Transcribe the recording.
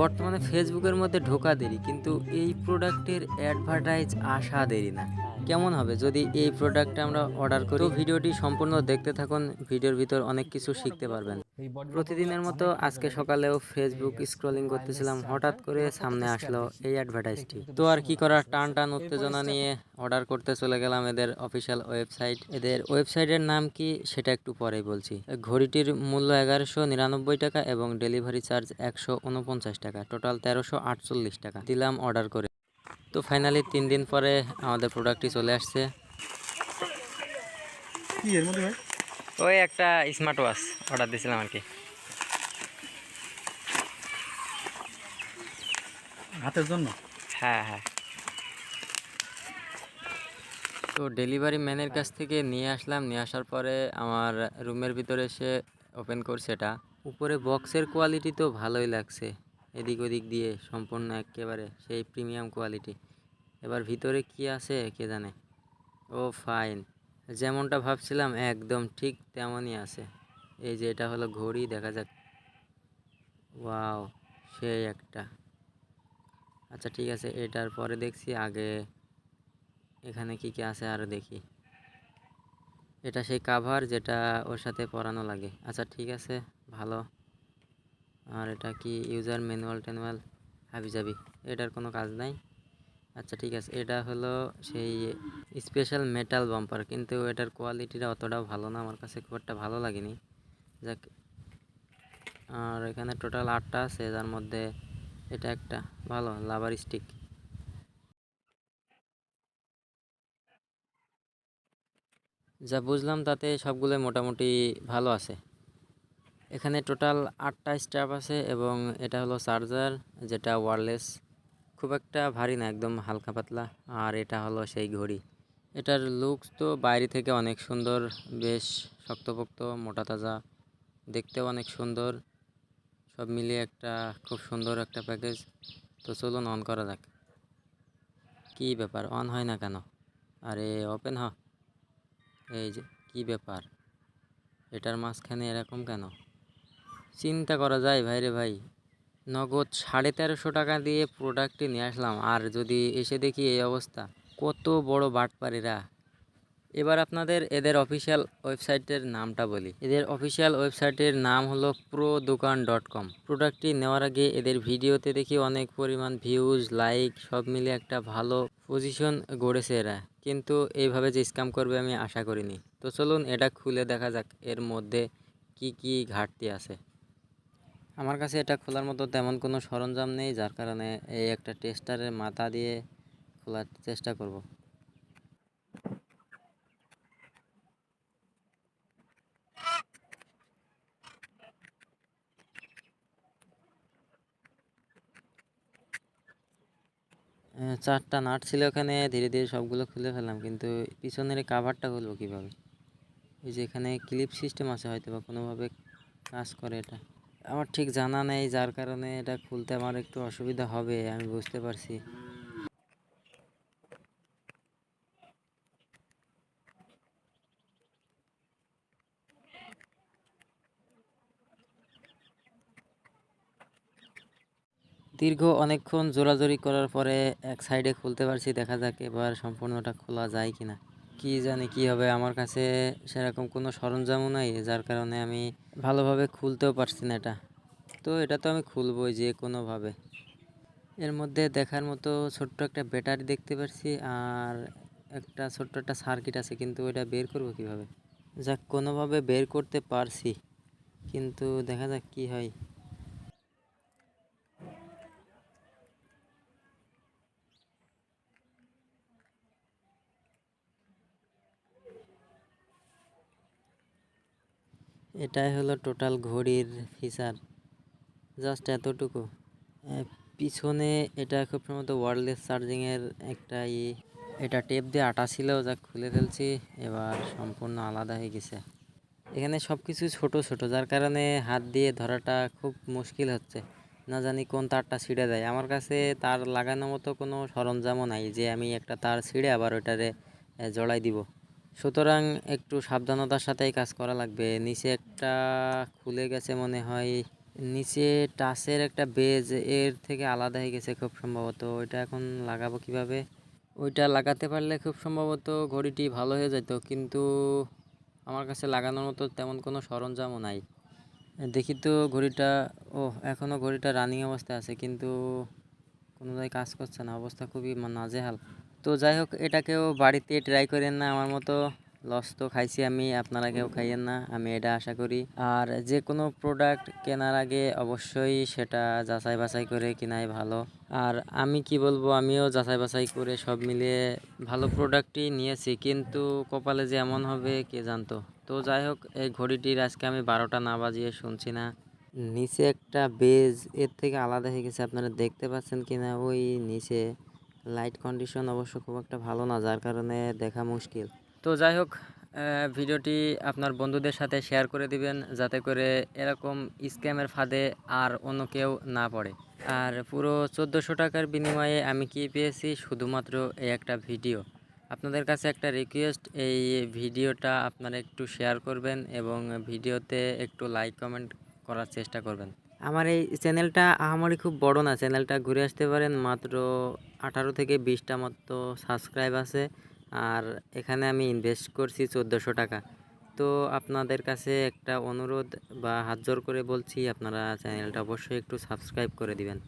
বর্তমানে ফেসবুকের মধ্যে ঢোকা দেরি, কিন্তু এই প্রোডাক্টের অ্যাডভার্টাইজ আসা দেরি না। কেমন হবে? যদি এই প্রোডাক্টটা আমরা অর্ডার করি ভিডিওটি সম্পূর্ণ দেখতে থাকুন, ভিডিওর ভিতর অনেক কিছু শিখতে পারবেন। প্রতিদিনের মতো আজকে সকালেও ফেসবুক স্ক্রলিং করতেছিলাম হঠাৎ করে সামনে আসলো এই অ্যাডভার্টাইজটি তো আর কি করার টান টান উত্তেজনা নিয়ে অর্ডার করতে চলে গেলাম এদের অফিসিয়াল ওয়েবসাইট এদের ওয়েবসাইটের নাম কি সেটা একটু পরেই বলছি। ঘড়িটির মূল্য এগারোশো নিরানব্বই টাকা এবং ডেলিভারি চার্জ একশো উনপঞ্চাশ টাকা। টোটাল তেরোশো আটচল্লিশ টাকা। দিলাম অর্ডার করে। তো ফাইনালি তিন দিন পরে আমাদের প্রোডাক্টটি চলে আসছে। কি এর মধ্যে ভাই? ওই একটা স্মার্ট ওয়াচ অর্ডার দিয়েছিলাম আর কি। হাতের জন্য? হ্যাঁ হ্যাঁ। তো ডেলিভারি ম্যানের কাছ থেকে নিয়ে আসলাম নিয়ে আসার পরে আমার রুমের ভিতরে এসে ওপেন করছে এটা। উপরে বক্সের কোয়ালিটি তো ভালোই লাগছে এদিক ওদিক দিয়ে সম্পূর্ণ একেবারে সেই প্রিমিয়াম কোয়ালিটি এবার ভিতরে কি আছে কে জানে? ও ফাইন যেমনটা ভাবছিলাম একদম ঠিক তেমনই আছে। এই যে এটা হলো ঘড়ি, দেখা যাক। ওয়াও, সেই একটা। আচ্ছা ঠিক আছে, এটার পরে দেখছি আগে এখানে কি কি আছে আরও দেখি। এটা সেই কাভার যেটা ওর সাথে পরানো লাগে। আচ্ছা ঠিক আছে, ভালো। আর এটা কি ইউজার ম্যানুয়াল ট্যানুয়াল? হাবি যাবি এটার কোনো কাজ নাই? আচ্ছা ঠিক আছে, এটা হলো সেই স্পেশাল মেটাল বাম্পার কিন্তু এটার কোয়ালিটিটা অতটাও ভালো না, আমার কাছে খুব একটা ভালো লাগেনি। যাক। আর এখানে টোটাল আটটা আছে, যার মধ্যে এটা একটা। ভালো লাভার স্টিক যা বুঝলাম তাতে সবগুলো মোটামুটি ভালো আছে। এখানে টোটাল আটটা স্ট্র্যাপ আছে এবং এটা হলো চার্জার যেটা ওয়্যারলেস খুব একটা ভারী না, একদম হালকা পাতলা। আর এটা হলো সেই ঘড়ি। এটার লুকস তো বাইরে থেকে অনেক সুন্দর, বেশ শক্তপোক্ত, মোটা তাজা। দেখতেও অনেক সুন্দর। সব মিলিয়ে একটা খুব সুন্দর একটা প্যাকেজ তো চলুন অন করা যাক। কী ব্যাপার? অন হয় না কেন? আরে ওপেন হ। এই যে, কী ব্যাপার? এটার মাঝখানে এরকম কেন? চিন্তা করা যায়, ভাই রে ভাই। নগদ সাড়ে তেরোশো টাকা দিয়ে প্রোডাক্টটি নিয়ে আসলাম। আর যদি এসে দেখি এই অবস্থা, কত বড় বাটপাড়িরা। এবার আপনাদের এদের অফিসিয়াল ওয়েবসাইটের নামটা বলি। এদের অফিসিয়াল ওয়েবসাইটের নাম হলো প্রো দোকান ডট কম। প্রোডাক্টটি নেওয়ার আগে এদের ভিডিওতে দেখি অনেক পরিমাণ ভিউজ, লাইক, সব মিলে একটা ভালো পজিশন গড়েছে এরা। কিন্তু এইভাবে যে স্ক্যাম করবে আমি আশা করিনি। তো চলুন এটা খুলে দেখা যাক এর মধ্যে কি কি ঘাটতি আছে। আমার কাছে এটা খোলার মতো তেমন কোনো সরঞ্জাম নেই, যার কারণে এই একটা টেস্টারের মাথা দিয়ে খোলার চেষ্টা করব। চারটা নাট ছিল ওখানে, ধীরে ধীরে সবগুলো খুলে ফেললাম, কিন্তু পিছনের কাভারটা খুলবো কীভাবে? ওই যে এখানে ক্লিপ সিস্টেম আছে হয়তো বা কোনোভাবে কাজ করে এটা। আমার ঠিক জানা নেই, যার কারণে এটা খুলতে আমার একটু অসুবিধা হবে, আমি বুঝতে পারছি। দীর্ঘ অনেকক্ষণ জোরাজোরি করার পরে এক সাইডে খুলতে পারছি, দেখা যাক এবার সম্পূর্ণটা খোলা যায় কিনা। কি জানি কি হবে, আমার কাছে সেরকম কোনো সরঞ্জামও নাই, যার কারণে আমি ভালোভাবে খুলতেও পারছি না এটা। তো এটা তো আমি খুলবই যে কোনোভাবে এর মধ্যে দেখার মতো ছোট্ট একটা ব্যাটারি দেখতে পাচ্ছি আর একটা ছোট্ট একটা সার্কিট আছে, কিন্তু ওটা বের করব কীভাবে? যাক, কোনোভাবে বের করতে পারছি, কিন্তু দেখা যাক কি হয়। এটাই হলো টোটাল ঘড়ির ফিচার জাস্ট এতটুকু। পিছনে এটা খুব সম্ভবত ওয়্যারলেস চার্জিংয়ের একটা ই, এটা টেপ দিয়ে আটা ছিল, যা খুলে ফেলছি, এবার সম্পূর্ণ আলাদা হয়ে গেছে। এখানে সব কিছু ছোটো ছোটো, যার কারণে হাত দিয়ে ধরাটা খুব মুশকিল হচ্ছে। না জানি কোন তারটা ছিঁড়ে দেয় আমার কাছে তার লাগানোর মতো কোনো সরঞ্জামও নাই, যে আমি একটা তার ছিঁড়ে আবার ওটারে জড়াই দিব। সুতরাং একটু সাবধানতার সাথেই কাজ করা লাগবে। নিচে একটা খুলে গেছে মনে হয়। নিচে টাচের একটা বেজ, এর থেকে আলাদা হয়ে গেছে খুব সম্ভবত। ওইটা এখন লাগাবো কীভাবে? ওইটা লাগাতে পারলে খুব সম্ভবত ঘড়িটি ভালো হয়ে যেত, কিন্তু আমার কাছে লাগানোর মতো তেমন কোনো সরঞ্জামও নাই। দেখি তো ঘড়িটা ও এখনও ঘড়িটা রানিং অবস্থায় আছে, কিন্তু কোনো জায়গায় কাজ করছে না। অবস্থা খুবই নাজেহাল। তো যাই হোক এটাকেও বাড়িতে ট্রাই করেন না, আমার মতো লস তো খাইছি আমি, আপনারা কেউ খাইয়েন না, আমি এটা আশা করি। আর যে কোনো প্রোডাক্ট কেনার আগে অবশ্যই সেটা যাচাই বাছাই করে কেনাই ভালো। আর আমি কি বলব, আমিও যাচাই বাছাই করে সব মিলিয়ে ভালো প্রোডাক্টই নিয়েছি, কিন্তু কপালে যে এমন হবে কে জানতো? তো যাই হোক এই ঘড়িটির আজকে আমি বারোটা না বাজিয়ে শুনছি না। নিচে একটা বেজ, এর থেকে আলাদা হয়ে গেছে, আপনারা দেখতে পাচ্ছেন কিনা? ওই নিচে। লাইট কন্ডিশন অবশ্য খুব একটা ভালো না, যার কারণে দেখা মুশকিল। তো যাই হোক ভিডিওটি আপনার বন্ধুদের সাথে শেয়ার করে দিবেন, যাতে করে এরকম স্ক্যামের ফাঁদে আর অন্য কেউ না পড়ে। আর পুরো চোদ্দোশো টাকার বিনিময়ে আমি কি পেয়েছি? শুধুমাত্র এই একটা ভিডিও। আপনাদের কাছে একটা রিকোয়েস্ট এই ভিডিওটা আপনারা একটু শেয়ার করবেন এবং ভিডিওতে একটু লাইক কমেন্ট করার চেষ্টা করবেন। আমার এই চ্যানেলটা আহামরি খুব বড় না, চ্যানেলটা ঘুরে আসতে পারেন, মাত্র আঠারো থেকে বিশটা মতো সাবস্ক্রাইব আছে, আর এখানে আমি ইনভেস্ট করছি চোদ্দোশো টাকা। তো আপনাদের কাছে একটা অনুরোধ বা হাত করে বলছি, আপনারা চ্যানেলটা অবশ্যই একটু সাবস্ক্রাইব করে দিবেন।